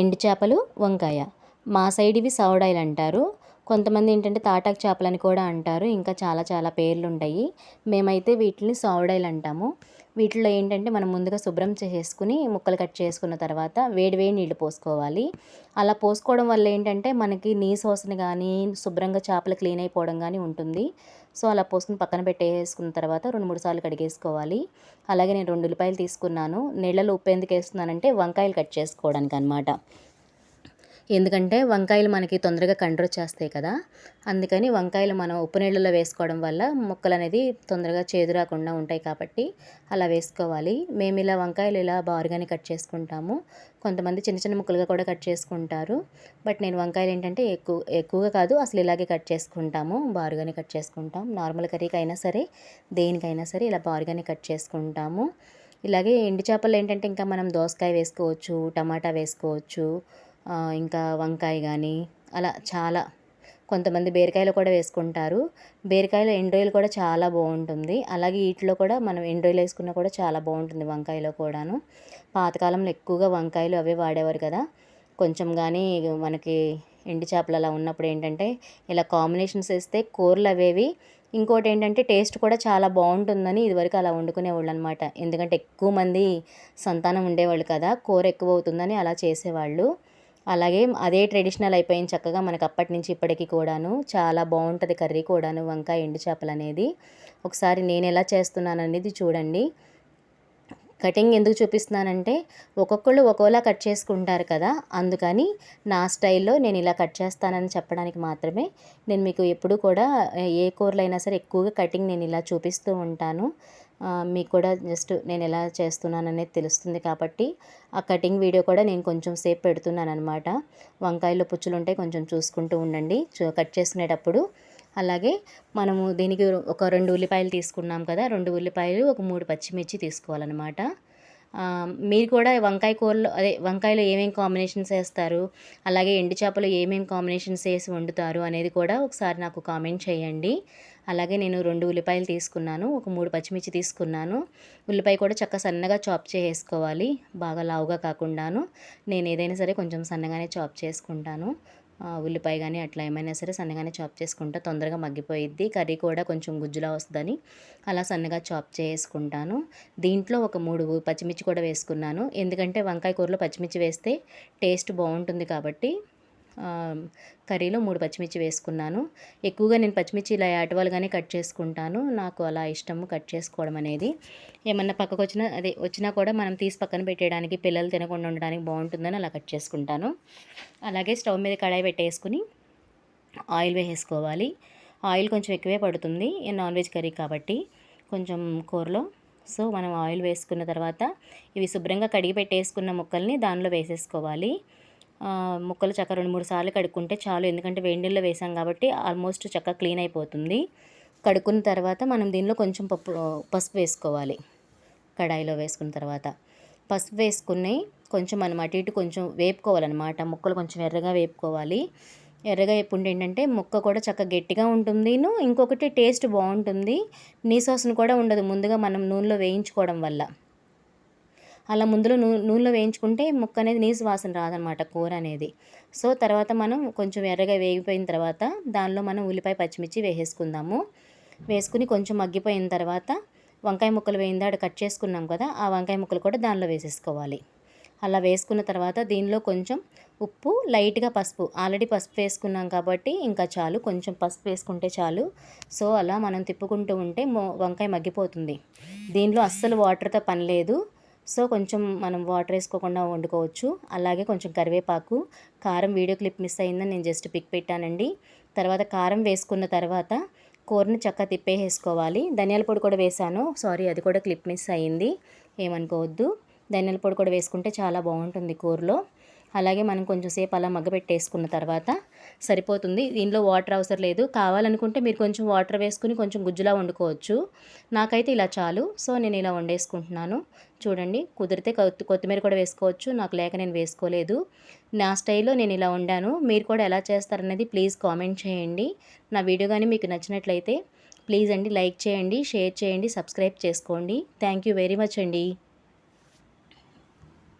ఎండు చేపలు వంకాయ. మా సైడ్ ఇవి సౌడాయిలు అంటారు. కొంతమంది ఏంటంటే తాటాకు చేపలని కూడా అంటారు. ఇంకా చాలా చాలా పేర్లు ఉంటాయి మేమైతే వీటిని సౌడాయిలు అంటాము. వీటిలో ఏంటంటే మనం ముందుగా శుభ్రం చేసుకుని ముక్కలు కట్ చేసుకున్న తర్వాత వేడివేడి నీళ్ళు పోసుకోవాలి. అలా పోసుకోవడం వల్ల ఏంటంటే మనకి నీ సోసన కానీ శుభ్రంగా చేపలు క్లీన్ అయిపోవడం కానీ ఉంటుంది. సో అలా పోసుకుని పక్కన పెట్టేసుకున్న తర్వాత రెండు మూడు సార్లు కడిగేసుకోవాలి. అలాగే నేను రెండు ఉల్లిపాయలు తీసుకున్నాను. నీళ్ళలో ఉప్పు ఎందుకు వేస్తున్నానంటే వంకాయలు కట్ చేసుకోవడానికి అనమాట ఎందుకంటే వంకాయలు మనకి తొందరగా కండ్రు వచ్చేస్తాయి కదా. అందుకని వంకాయలు మనం ఉప్పు నీళ్ళలో వేసుకోవడం వల్ల ముక్కలు అనేది తొందరగా చేదు రాకుండా ఉంటాయి కాబట్టి అలా వేసుకోవాలి. మేము ఇలా వంకాయలు ఇలా బారుగానే కట్ చేసుకుంటాము. కొంతమంది చిన్న చిన్న ముక్కలుగా కూడా కట్ చేసుకుంటారు. బట్ నేను వంకాయలు ఏంటంటే ఎక్కువ ఎక్కువగా కాదు అసలు ఇలాగే కట్ చేసుకుంటాము. బారుగానే కట్ చేసుకుంటాం. నార్మల్ కర్రీకి అయినా సరే దేనికైనా సరే ఇలా బారుగానే కట్ చేసుకుంటాము. ఇలాగే ఎండు చేపలు ఏంటంటే ఇంకా మనం దోసకాయ వేసుకోవచ్చు టమాటా వేసుకోవచ్చు ఇంకా వంకాయ కానీ అలా చాలా కొంతమంది బీరకాయలు కూడా వేసుకుంటారు. బీరకాయలు ఎండ్రోయిల్ కూడా చాలా బాగుంటుంది. అలాగే వీటిలో కూడా మనం ఎండ్రోయిల్ వేసుకున్నా కూడా చాలా బాగుంటుంది వంకాయలో కూడాను. పాతకాలంలో ఎక్కువగా వంకాయలు అవే వాడేవారు కదా. కొంచెం కానీ మనకి ఎండు చేపలు అలా ఉన్నప్పుడు ఏంటంటే ఇలా కాంబినేషన్స్ వేస్తే కూరలు అవేవి. ఇంకోటి ఏంటంటే టేస్ట్ కూడా చాలా బాగుంటుందని ఇదివరకు అలా వండుకునేవాళ్ళు అనమాట ఎందుకంటే ఎక్కువ మంది సంతానం ఉండేవాళ్ళు కదా కూర ఎక్కువ అవుతుందని అలా చేసేవాళ్ళు. అలాగే అదే ట్రెడిషనల్ అయిపోయింది చక్కగా మనకు అప్పటి నుంచి ఇప్పటికి కూడాను చాలా బాగుంటుంది కర్రీ కూడాను వంకాయ ఎండు చేపలు అనేది ఒకసారి నేను ఎలా చేస్తున్నాను అనేది చూడండి. కటింగ్ ఎందుకు చూపిస్తున్నానంటే ఒక్కొక్కళ్ళు ఒక్కోలా కట్ చేసుకుంటారు కదా అందుకని నా స్టైల్లో నేను ఇలా కట్ చేస్తానని చెప్పడానికి మాత్రమే నేను మీకు ఎప్పుడు కూడా ఏ కూరలైనా సరే ఎక్కువగా కటింగ్ నేను ఇలా చూపిస్తూ ఉంటాను. మీకు కూడా జస్ట్ నేను ఎలా చేస్తున్నాననేది తెలుస్తుంది కాబట్టి ఆ కటింగ్ వీడియో కూడా నేను కొంచెం సేపు పెడుతున్నాను అనమాట వంకాయలు పుచ్చులు ఉంటే కొంచెం చూసుకుంటూ ఉండండి. కట్ చేసుకునేటప్పుడు అలాగే మనము దీనికి ఒక రెండు ఉల్లిపాయలు తీసుకున్నాం కదా రెండు ఉల్లిపాయలు ఒక మూడు పచ్చిమిర్చి తీసుకోవాలన్నమాట. మీరు కూడా వంకాయ కూరలో అదే వంకాయలో ఏమేమి కాంబినేషన్స్ వేస్తారు అలాగే ఎండు చేపలు ఏమేమి కాంబినేషన్స్ వేసి వండుతారు అనేది కూడా ఒకసారి నాకు కామెంట్ చేయండి. అలాగే నేను రెండు ఉల్లిపాయలు తీసుకున్నాను ఒక మూడు పచ్చిమిర్చి తీసుకున్నాను. ఉల్లిపాయ కూడా చక్క సన్నగా చాప్ చేసుకోవాలి బాగా లావుగా కాకుండాను. నేను ఏదైనా సరే కొంచెం సన్నగానే చాప్ చేసుకుంటాను. ఉల్లిపాయ కానీ అట్లా ఏమైనా సరే సన్నగానే చాప్ చేసుకుంటా తొందరగా మగ్గిపోయిద్ది. కర్రీ కూడా కొంచెం గుజ్జులా వస్తుందని అలా సన్నగా చాప్ చేసుకుంటాను. దీంట్లో ఒక మూడు పచ్చిమిర్చి కూడా వేసుకున్నాను. ఎందుకంటే వంకాయ కూరలో పచ్చిమిర్చి వేస్తే టేస్ట్ బాగుంటుంది కాబట్టి కర్రీలో మూడు పచ్చిమిర్చి వేసుకున్నాను. ఎక్కువగా నేను పచ్చిమిర్చి ఇలా యాటవాలుగానే కట్ చేసుకుంటాను. నాకు అలా ఇష్టము కట్ చేసుకోవడం అనేది. ఏమన్నా పక్కకు వచ్చినా అదే వచ్చినా కూడా మనం తీసి పక్కన పెట్టేయడానికి పిల్లలు తినకుండా ఉండడానికి బాగుంటుందని అలా కట్ చేసుకుంటాను. అలాగే స్టవ్ మీద కడాయి పెట్టేసుకుని ఆయిల్ వేసేసుకోవాలి. ఆయిల్ కొంచెం ఎక్కువే పడుతుంది. నాన్ వెజ్ కర్రీ కాబట్టి కొంచెం కూరలో. సో మనం ఆయిల్ వేసుకున్న తర్వాత ఇవి శుభ్రంగా కడిగి పెట్టేసుకున్న ముక్కల్ని దానిలో వేసేసుకోవాలి. ముక్కలు చక్క రెండు మూడు సార్లు కడుక్కుంటే చాలు. ఎందుకంటే వేడి నీళ్ళలో వేసాం కాబట్టి ఆల్మోస్ట్ చక్క క్లీన్ అయిపోతుంది. కడుక్కున్న తర్వాత మనం దీనిలో కొంచెం పప్పు పసుపు వేసుకోవాలి. కడాయిలో వేసుకున్న తర్వాత పసుపు వేసుకుని కొంచెం మనం అటు ఇటు కొంచెం వేపుకోవాలన్నమాట. ముక్కలు కొంచెం ఎర్రగా వేపుకోవాలి. ఎర్రగా వేపుకుంటే ఏంటంటే ముక్క కూడా చక్క గట్టిగా ఉంటుంది. ఇంకొకటి టేస్ట్ బాగుంటుంది. నీ కూడా ఉండదు. ముందుగా మనం నూనెలో వేయించుకోవడం వల్ల. అలా ముందులో నూ నూనెలో వేయించుకుంటే ముక్క అనేది నీసు వాసన రాదనమాట కూర అనేది. సో తర్వాత మనం కొంచెం ఎర్రగా వేగిపోయిన తర్వాత దానిలో మనం ఉల్లిపాయ పచ్చిమిర్చి వేసేసుకుందాము. వేసుకుని కొంచెం మగ్గిపోయిన తర్వాత వంకాయ ముక్కలు వేయిందాడు కట్ చేసుకున్నాం కదా ఆ వంకాయ ముక్కలు కూడా దానిలో వేసేసుకోవాలి. అలా వేసుకున్న తర్వాత దీనిలో కొంచెం ఉప్పు లైట్గా పసుపు ఆల్రెడీ పసుపు వేసుకున్నాం కాబట్టి ఇంకా చాలు కొంచెం పసుపు వేసుకుంటే చాలు. సో అలా మనం తిప్పుకుంటూ ఉంటే వంకాయ మగ్గిపోతుంది. దీనిలో అస్సలు వాటర్తో పని లేదు. సో కొంచెం మనం వాటర్ వేసుకోకుండా వండుకోవచ్చు. అలాగే కొంచెం కరివేపాకు కారం వీడియో క్లిప్ మిస్ అయిందని నేను జస్ట్ పిక్ పెట్టానండి. తర్వాత కారం వేసుకున్న తర్వాత కూరని చక్క తిప్పేసుకోవాలి ధనియాల పొడి కూడా వేసాను. సారీ అది కూడా క్లిప్ మిస్ అయింది. ఏమనుకోవద్దు. ధనియాల పొడి కూడా వేసుకుంటే చాలా బాగుంటుంది కూరలో. అలాగే మనం కొంచెం సేపు అలా మగ్గబెట్టేసుకున్న తర్వాత సరిపోతుంది. దీనిలో వాటర్ అవసరం లేదు. కావాలనుకుంటే మీరు కొంచెం వాటర్ వేసుకుని కొంచెం గుజ్జులా వండుకోవచ్చు. నాకైతే ఇలా చాలు. సో నేను ఇలా వండేసుకుంటున్నాను. చూడండి కుదిరితే కొత్తిమీర కూడా వేసుకోవచ్చు. నాకు లేక నేను వేసుకోలేదు. నా స్టైల్లో నేను ఇలా వండాను. మీరు కూడా ఎలా చేస్తారనేది ప్లీజ్ కామెంట్ చేయండి. నా వీడియో కానీ మీకు నచ్చినట్లయితే ప్లీజ్ అండి లైక్ చేయండి షేర్ చేయండి సబ్స్క్రైబ్ చేసుకోండి. థ్యాంక్ యూ వెరీ మచ్ అండి.